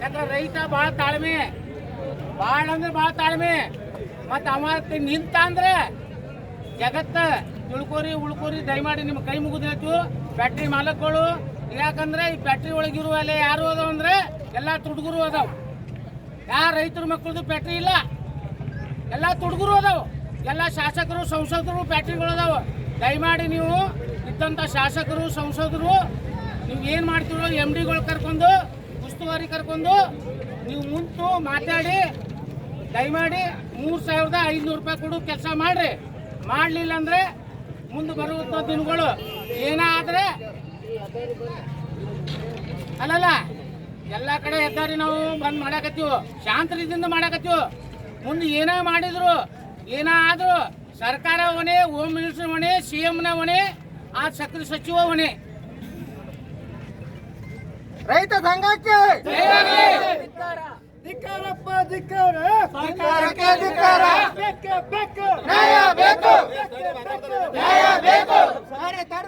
ಯಾಕಂದ್ರೆ ರೈತ ಭಾಳ ತಾಳ್ಮೆ. ಭಾಳ ಅಂದ್ರೆ ಭಾಳ ತಾಳ್ಮೆ. ಮತ್ತು ಅವ ನಿಂತ ಅಂದ್ರೆ ಜಗತ್ತ ತಿಳ್ಕೊರಿ, ಉಳ್ಕೋರಿ, ದಯಮಾಡಿ ನಿಮ್ಮ ಕೈ ಮುಗಿದು ಹೇಳ್ತೀವಿ ಫ್ಯಾಕ್ಟ್ರಿ ಮಾಲಕಗಳು ಯಾಕಂದ್ರೆ ಈ ಫ್ಯಾಕ್ಟ್ರಿ ಒಳಗಿರುವ ಅಲ್ಲಿ ಯಾರು ಅದಾವ ಅಂದ್ರೆ ಎಲ್ಲ ತುಡುಗರು ಅದಾವ. ಯಾರ ರೈತರ ಮಕ್ಕಳದು ಫ್ಯಾಕ್ಟ್ರಿ ಇಲ್ಲ. ಎಲ್ಲ ತುಡುಗರು ಅದಾವ. ಎಲ್ಲ ಶಾಸಕರು, ಸಂಸದರು ಫ್ಯಾಕ್ಟ್ರಿಗಳು ಅದಾವ. ದಯಮಾಡಿ ನೀವು ಇದ್ದಂಥ ಶಾಸಕರು, ಸಂಸದರು, ನೀವು ಏನು ಮಾಡ್ತೀರೋ ಎಂ ಡಿಗಳು ಕರ್ಕೊಂಡು ಉಸ್ತುವಾರಿ ಕರ್ಕೊಂಡು ನೀವು ಮುಂತು ಮಾತಾಡಿ, ದಯಮಾಡಿ ಮೂರು ಸಾವಿರದ ಐದುನೂರು ರೂಪಾಯಿ ಕೊಡು, ಕೆಲಸ ಮಾಡ್ರಿ. ಮಾಡಲಿಲ್ಲ ಅಂದರೆ ಮುಂದೆ ಬರುವಂಥ ದಿನಗಳು ಏನಾದ್ರೆ ಅಲ್ಲಲ್ಲ, ಎಲ್ಲ ಕಡೆ ಹೆದ್ದಾರಿ ನಾವು ಬಂದು ಮಾಡಾಕತ್ತೀವಿ ಶಾಂತ ಮಾಡಾಕತ್ತೀವಿ. ಮುಂದೆ ಏನೇ ಮಾಡಿದ್ರು ಆದರೂ ಸರ್ಕಾರ ಹೊಣೆ ಹೋಮ್ ಮಿನಿಸ್ಟರ್ ಹೊಣೆ ಸಿ ಎಮ್ನ ಹೊಣೆ ಆ ಸಕ್ರೆ ಸಚಿವ ಹೊಣೆ ರೈತ ಸಂಘಕ್ಕೆ ಧಿಕ್ಕಾರಪ್ಪ ಧಿಕ್ಕಾರ ಸರ್ಕಾರಕ್ಕೆ ಧಿಕ್ಕಾರ ಬೇಕು ಬೇಕು ನ್ಯಾಯ ಬೇಕು ನ್ಯಾಯ ಬೇಕು ಸಾರಿ ತರ